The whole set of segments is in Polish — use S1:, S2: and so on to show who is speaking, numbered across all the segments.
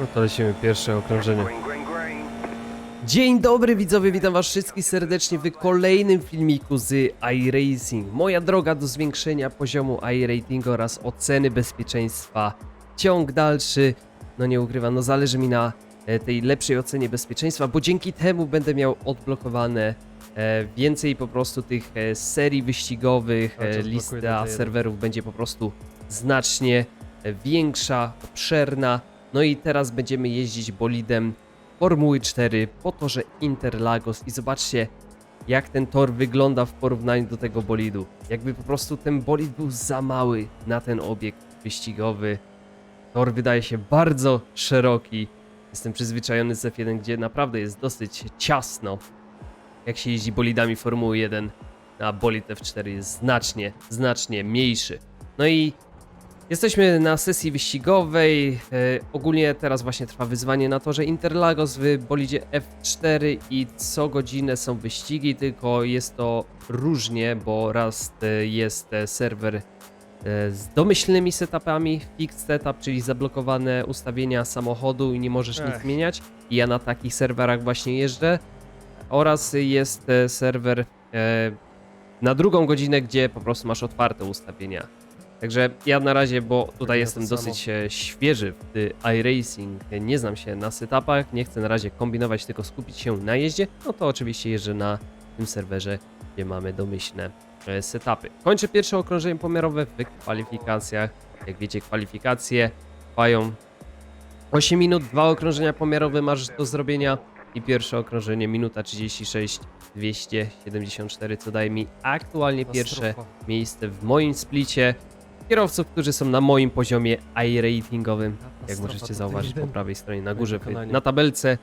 S1: No to lecimy pierwsze okrążenie. Dzień dobry widzowie, witam was wszystkich serdecznie w kolejnym filmiku z iRacing. Moja droga do zwiększenia poziomu iRatingu oraz oceny bezpieczeństwa. Ciąg dalszy, no nie ukrywam, no zależy mi na e, tej lepszej ocenie bezpieczeństwa, bo dzięki temu będę miał odblokowane e, więcej po prostu tych e, serii wyścigowych, lista serwerów będzie po prostu znacznie większa, obszerna. No i teraz będziemy jeździć bolidem Formuły 4 po torze Interlagos i zobaczcie jak ten tor wygląda w porównaniu do tego bolidu. Jakby po prostu ten bolid był za mały na ten obiekt wyścigowy. Tor wydaje się bardzo szeroki. Jestem przyzwyczajony z F1, gdzie naprawdę jest dosyć ciasno. Jak się jeździ bolidami Formuły 1, a bolid F4 jest znacznie, znacznie mniejszy. No i Jesteśmy na sesji wyścigowej. E, ogólnie teraz właśnie trwa wyzwanie na torze Interlagos w bolidzie F4 i co godzinę są wyścigi, tylko jest to różnie, bo raz e, jest e, serwer e, z domyślnymi setupami, fixed setup, czyli zablokowane ustawienia samochodu i nie możesz nic
S2: Ech.
S1: zmieniać. I ja na takich serwerach właśnie jeżdżę. Oraz jest e, serwer e, na drugą godzinę, gdzie po prostu masz otwarte ustawienia. Także ja na razie, bo tutaj
S2: Pewnie
S1: jestem
S2: to samo.
S1: dosyć e, świeży w iRacing, e, nie znam się na setupach, nie chcę na razie kombinować, tylko skupić się na jeździe, no to oczywiście jeżdżę na tym serwerze, gdzie mamy domyślne e, setupy. Kończę pierwsze okrążenie pomiarowe w kwalifikacjach. Jak wiecie, kwalifikacje trwają 8 minut, dwa okrążenia pomiarowe masz do zrobienia i pierwsze okrążenie minuta 36 274, co daje mi aktualnie pierwsze miejsce w moim splicie. Kierowców, którzy są na moim poziomie i-ratingowym, jak możecie zauważyć po prawej stronie na górze, na tabelce.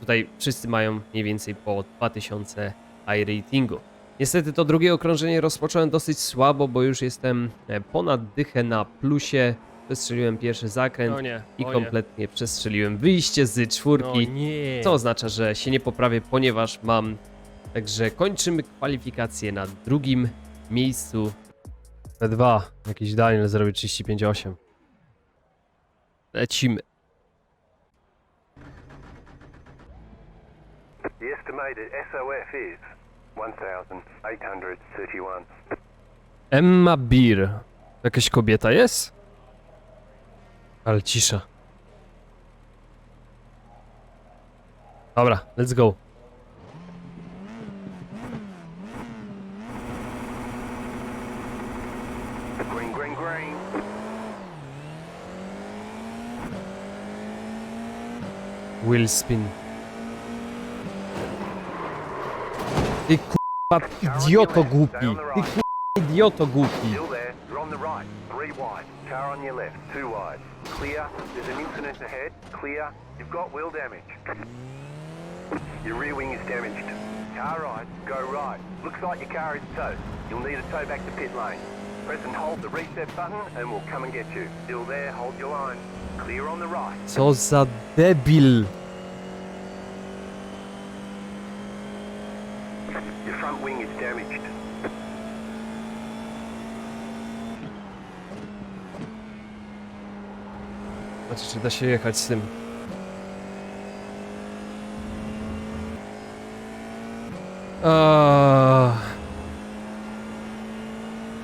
S1: Tutaj wszyscy mają mniej więcej po 2000 i-ratingu. Niestety to drugie okrążenie rozpocząłem dosyć słabo, bo już jestem e, ponad dychę na plusie. Przestrzeliłem pierwszy zakręt
S2: O nie,
S1: i kompletnie przestrzeliłem wyjście z
S2: nie.
S1: czwórki.
S2: No nie.
S1: Co oznacza, że się nie poprawię, ponieważ mam. Także kończymy kwalifikacje na drugim miejscu. P2. Jakiś Daniel zrobi 35,8. Lecimy.
S3: The estimated SOF is 1,831.
S1: Emma Beer. Jakaś kobieta jest? Ale cisza. Dobra, let's go. Will spin. Ty kurwa idioto głupi. Ty kurwa idioto głupi.
S3: Still there. You're on the right. Three wide. Car on your left. Two wide. Clear. There's an incident ahead. Clear. You've got wheel damage. Your rear wing is damaged. Car right. Go right. Looks like your car is towed. You'll need a tow back to pit lane. Press and hold the reset button and we'll come and get you. Still there. Hold your line. Clear on the right.
S1: Co za debil.
S3: Wing is damaged.
S1: Znaczy, czy da się jechać z tym?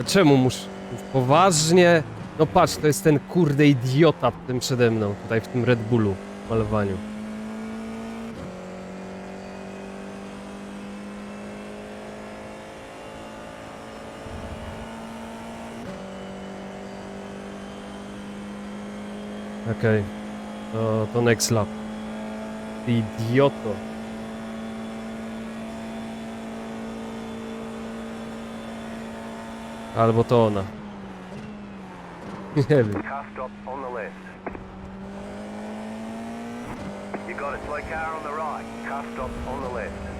S1: A Czemu muszę? Poważnie? No patrz, to jest ten kurde idiota w tym przede mną, tutaj w tym Red Bullu malowaniu. Okej, to, to next lap. Ty idioto. Albo to ona. Nie wiem.
S3: Car stop on the left. You got it. Slow car on the right. Car stop on the left.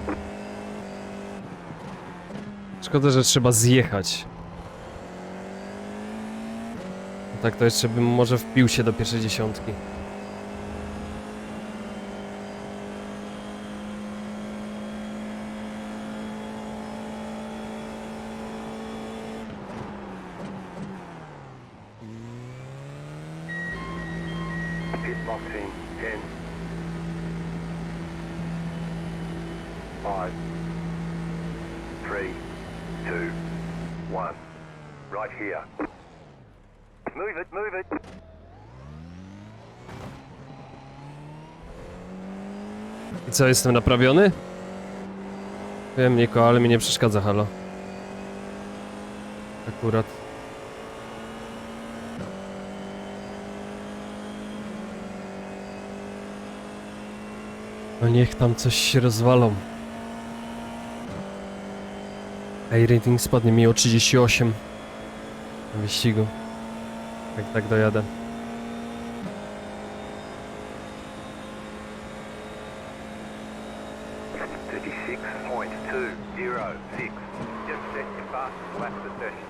S1: Szkoda, że trzeba zjechać. No tak to jeszcze bym może wpił się do pierwszej dziesiątki.
S3: Right here. Move it, move it.
S1: I co, jestem naprawiony? Wiem, Niko, ale mi nie przeszkadza, halo. Akurat. No niech tam coś się rozwalą. Ej, rating spadnie mi o 38 na wyścigu. Jak tak dojadę.
S3: Thirty-six point two zero six. Just set your fastest lap of the session.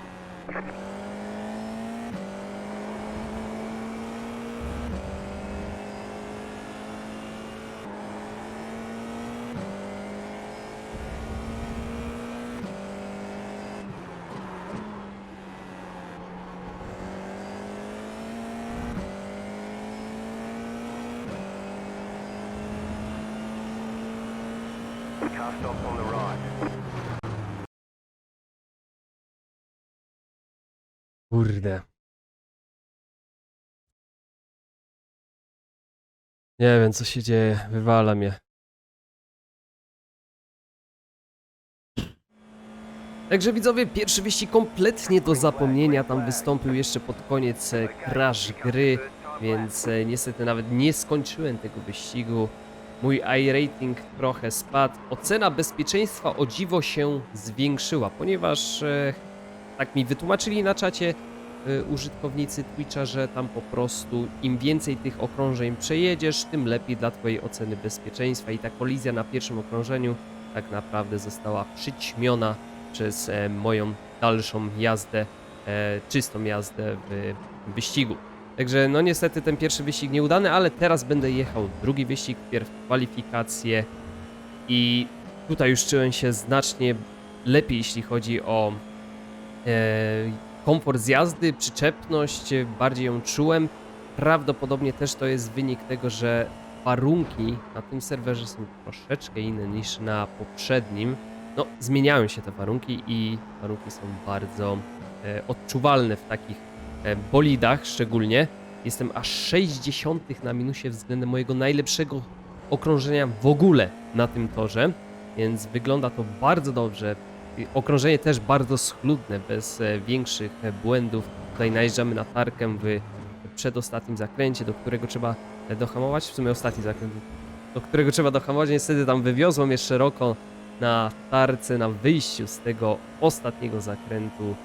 S3: Car on the right.
S1: Kurde. Nie wiem, co się dzieje. Wywala mnie. Także widzowie, pierwszy wyścig kompletnie do zapomnienia. Tam wystąpił jeszcze pod koniec e, crash gry, więc e, niestety nawet nie skończyłem tego wyścigu. Mój i-rating trochę spadł. Ocena bezpieczeństwa o dziwo się zwiększyła, ponieważ e, tak mi wytłumaczyli na czacie y, użytkownicy Twitcha, że tam po prostu im więcej tych okrążeń przejedziesz, tym lepiej dla Twojej oceny bezpieczeństwa i ta kolizja na pierwszym okrążeniu tak naprawdę została przyćmiona przez e, moją dalszą jazdę, e, czystą jazdę w wyścigu. Także no niestety ten pierwszy wyścig nieudany, ale teraz będę jechał drugi wyścig, wpierw kwalifikacje i tutaj już czułem się znacznie lepiej, jeśli chodzi o e, komfort z jazdy, przyczepność, bardziej ją czułem. Prawdopodobnie też to jest wynik tego, że warunki na tym serwerze są troszeczkę inne niż na poprzednim. No, zmieniają się te warunki i warunki są bardzo e, odczuwalne w takich bolidach szczególnie. Jestem aż 60 na minusie względem mojego najlepszego okrążenia w ogóle na tym torze, więc wygląda to bardzo dobrze. Okrążenie też bardzo schludne, bez e, większych e, błędów. Tutaj najeżdżamy na tarkę w przedostatnim zakręcie, do którego trzeba e, dohamować. W sumie ostatni zakręt, do którego trzeba dohamować. Niestety tam wywiozło mnie szeroko na tarce, na wyjściu z tego ostatniego zakrętu,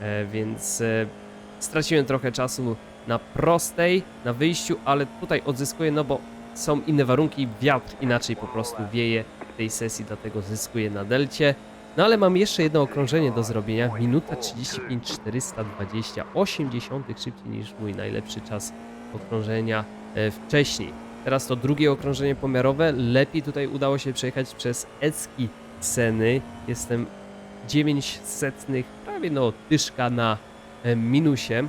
S1: e, więc e, straciłem trochę czasu na prostej, na wyjściu, ale tutaj odzyskuję, no bo są inne warunki, wiatr inaczej po prostu wieje w tej sesji, dlatego zyskuję na delcie. No ale mam jeszcze jedno okrążenie do zrobienia. Minuta 35 420, 80 szybciej niż mój najlepszy czas okrążenia e, wcześniej. Teraz to drugie okrążenie pomiarowe. Lepiej tutaj udało się przejechać przez Ecki Seny. Jestem 9 setnych, prawie no tyszka na minusie.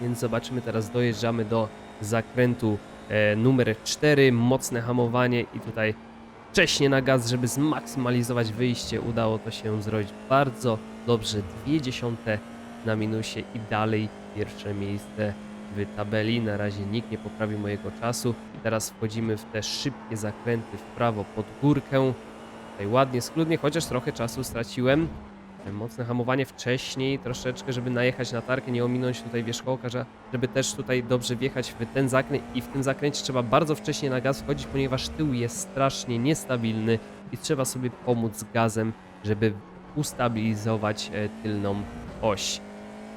S1: Więc zobaczymy, teraz dojeżdżamy do zakrętu e, numer 4, mocne hamowanie i tutaj wcześnie na gaz, żeby zmaksymalizować wyjście. Udało to się zrobić bardzo dobrze. Dwie dziesiąte na minusie i dalej pierwsze miejsce w tabeli. Na razie nikt nie poprawił mojego czasu. I teraz wchodzimy w te szybkie zakręty w prawo pod górkę. Tutaj ładnie, schludnie, chociaż trochę czasu straciłem. Mocne hamowanie wcześniej, troszeczkę, żeby najechać na tarkę, nie ominąć tutaj wierzchołka, że- żeby też tutaj dobrze wjechać w ten zakręt i w tym zakręcie trzeba bardzo wcześnie na gaz wchodzić, ponieważ tył jest strasznie niestabilny i trzeba sobie pomóc gazem, żeby ustabilizować e, tylną oś.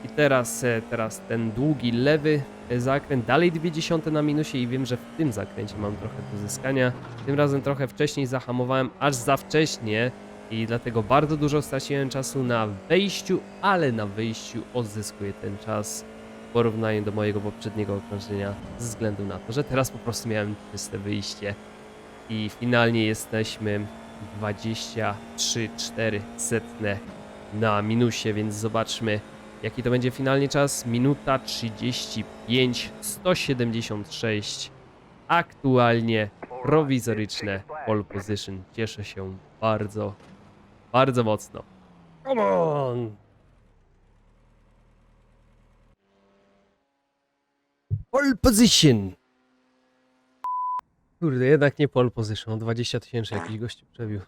S1: I teraz, e, teraz ten długi lewy e, zakręt, dalej 20 na minusie i wiem, że w tym zakręcie mam trochę do zyskania. Tym razem trochę wcześniej zahamowałem, aż za wcześnie i dlatego bardzo dużo straciłem czasu na wejściu, ale na wyjściu odzyskuję ten czas w porównaniu do mojego poprzedniego okrążenia ze względu na to, że teraz po prostu miałem czyste wyjście i finalnie jesteśmy 23,4 setne na minusie, więc zobaczmy jaki to będzie finalnie czas. Minuta 35, 176 aktualnie prowizoryczne pole position. Cieszę się bardzo, bardzo mocno. Come on! Pole position! Kurde, jednak nie pole position, o 20 tysięcy jakiś gościu przebił.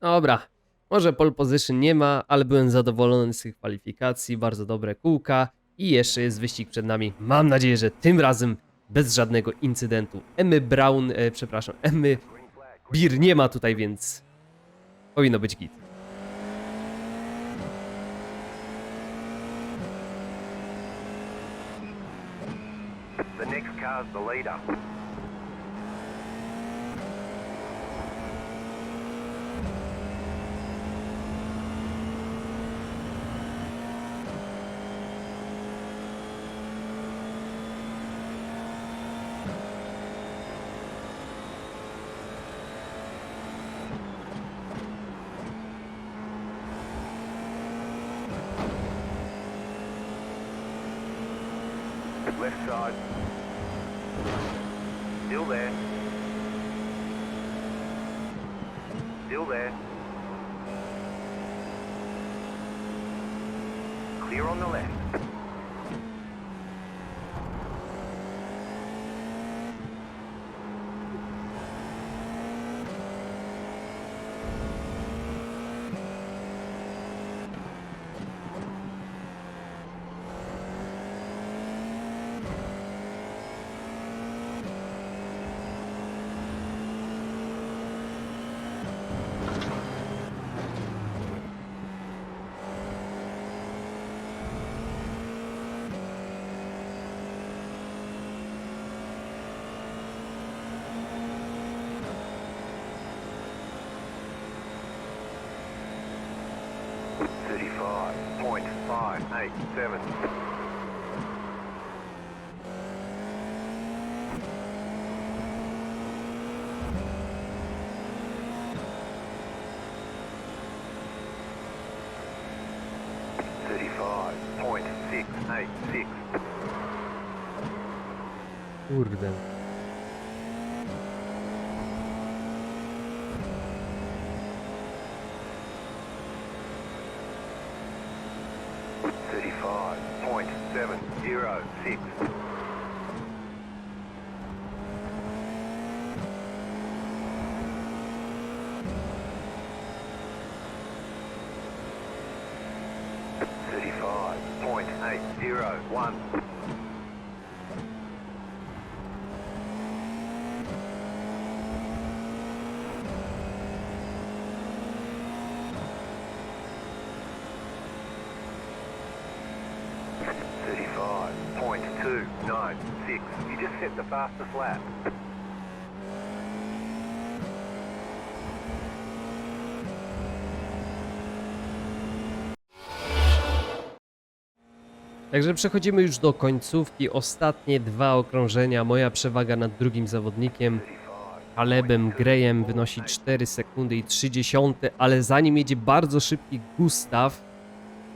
S1: Dobra, może pole position nie ma, ale byłem zadowolony z tych kwalifikacji, bardzo dobre kółka i jeszcze jest wyścig przed nami. Mam nadzieję, że tym razem bez żadnego incydentu. Emmy Brown, e, przepraszam, Emmy Bir nie ma tutaj, więc powinno być git.
S3: The next car's the leader. Still there. Still there. Clear on the left. Thirty-five point five eight seven. Thirty-five point six eight six.
S1: Kurde.
S3: Thirty-five point seven zero six. Thirty-five point eight zero one. Six. You just set the fastest lap.
S1: Także przechodzimy już do końcówki. Ostatnie dwa okrążenia. Moja przewaga nad drugim zawodnikiem. Calebem Greyem wynosi 4 sekundy i 30, ale za nim jedzie bardzo szybki Gustaw,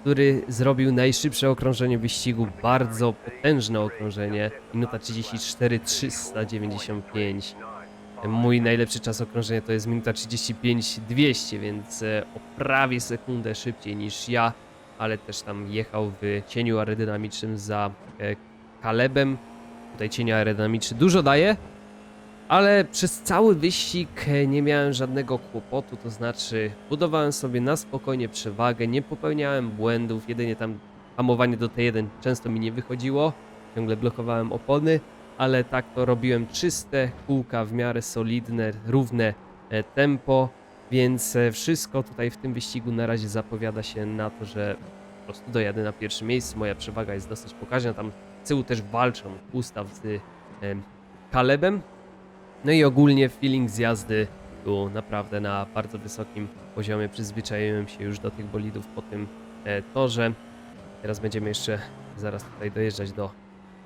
S1: który zrobił najszybsze okrążenie wyścigu, bardzo potężne okrążenie, minuta 34 395. Mój najlepszy czas okrążenia to jest minuta 35 200, więc e, o prawie sekundę szybciej niż ja, ale też tam jechał w cieniu aerodynamicznym za e, Calebem. Tutaj cień aerodynamiczny dużo daje, ale przez cały wyścig e, nie miałem żadnego kłopotu, to znaczy budowałem sobie na spokojnie przewagę, nie popełniałem błędów, jedynie tam hamowanie do T1 często mi nie wychodziło, ciągle blokowałem opony, ale tak to robiłem czyste kółka, w miarę solidne, równe e, tempo, więc e, wszystko tutaj w tym wyścigu na razie zapowiada się na to, że po prostu dojadę na pierwsze miejsce, moja przewaga jest dosyć pokaźna, tam z tyłu też walczą Gustaw z e, Calebem, no i ogólnie feeling z jazdy był naprawdę na bardzo wysokim poziomie. Przyzwyczaiłem się już do tych bolidów po tym e, torze. Teraz będziemy jeszcze zaraz tutaj dojeżdżać do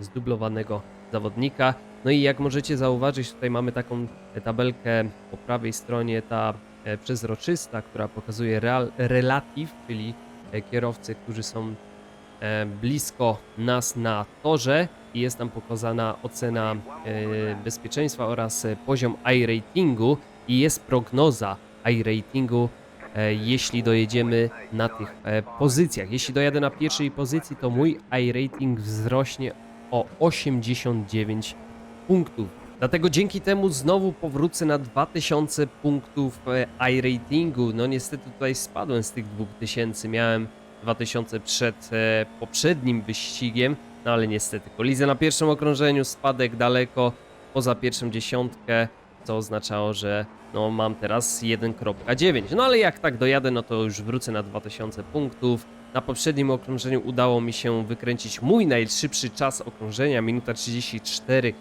S1: zdublowanego zawodnika. No i jak możecie zauważyć, tutaj mamy taką tabelkę po prawej stronie, ta e, przezroczysta, która pokazuje real, relative, czyli e, kierowcy, którzy są e, blisko nas na torze. I jest tam pokazana ocena e, bezpieczeństwa oraz e, poziom iRatingu i jest prognoza iRatingu, e, jeśli dojedziemy na tych pozycjach. Jeśli dojadę na pierwszej pozycji, to mój iRating wzrośnie o 89 punktów. Dlatego dzięki temu znowu powrócę na 2000 punktów iRatingu. No niestety tutaj spadłem z tych 2000, miałem 2000 przed poprzednim wyścigiem, no ale niestety kolizja na pierwszym okrążeniu, spadek daleko poza pierwszą dziesiątkę, co oznaczało, że no mam teraz 1.9. No ale jak tak dojadę, no to już wrócę na 2000 punktów. Na poprzednim okrążeniu udało mi się wykręcić mój najszybszy czas okrążenia, minuta 34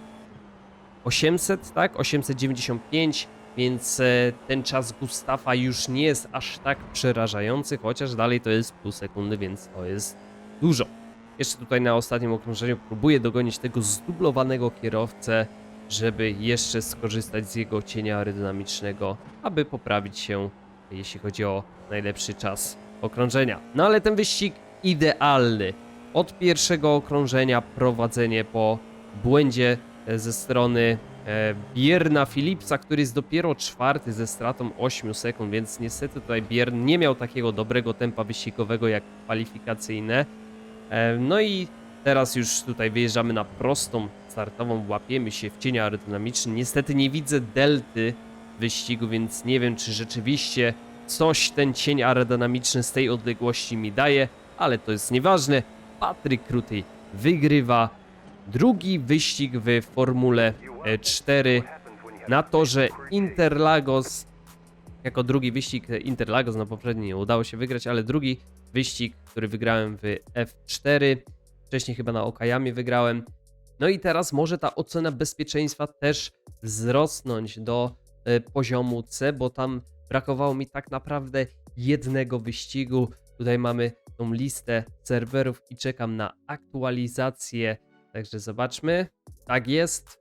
S1: 800, tak? 895, więc e, ten czas Gustafa już nie jest aż tak przerażający, chociaż dalej to jest pół sekundy, więc to jest dużo. Jeszcze tutaj na ostatnim okrążeniu próbuję dogonić tego zdublowanego kierowcę, żeby jeszcze skorzystać z jego cienia aerodynamicznego, aby poprawić się, jeśli chodzi o najlepszy czas okrążenia. No ale ten wyścig idealny. Od pierwszego okrążenia prowadzenie po błędzie e, ze strony e, Bierna Philipsa, który jest dopiero czwarty ze stratą 8 sekund, więc niestety tutaj Biern nie miał takiego dobrego tempa wyścigowego jak kwalifikacyjne. E, No i teraz już tutaj wyjeżdżamy na prostą startową, łapiemy się w cień aerodynamiczny. Niestety nie widzę delty wyścigu, więc nie wiem czy rzeczywiście coś ten cień aerodynamiczny z tej odległości mi daje, ale to jest nieważne. Patryk Kruty wygrywa drugi wyścig w Formule e, 4 na torze Interlagos. Jako drugi wyścig e, Interlagos na poprzedni nie udało się wygrać, ale drugi wyścig, który wygrałem w F4. Wcześniej chyba na Okayamie wygrałem. No i teraz może ta ocena bezpieczeństwa też wzrosnąć do e, poziomu C, bo tam brakowało mi tak naprawdę jednego wyścigu. Tutaj mamy tą listę serwerów i czekam na aktualizację. Także zobaczmy. Tak jest.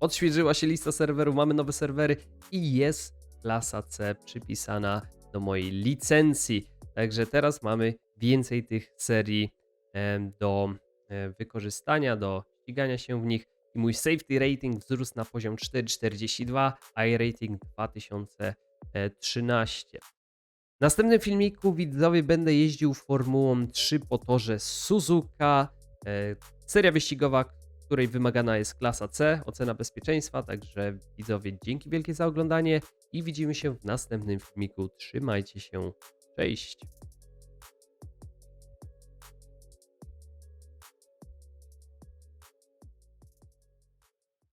S1: Odświeżyła się lista serwerów, mamy nowe serwery i jest klasa C przypisana do mojej licencji. Także teraz mamy więcej tych serii do e, wykorzystania, do ścigania się w nich. I mój safety rating wzrósł na poziom 4,42, a rating 2013. W następnym filmiku widzowie będę jeździł Formułą 3 po torze Suzuka. E, seria wyścigowa, której wymagana jest klasa C, ocena bezpieczeństwa. Także widzowie, dzięki wielkie za oglądanie i widzimy się w następnym filmiku. Trzymajcie się. Cześć.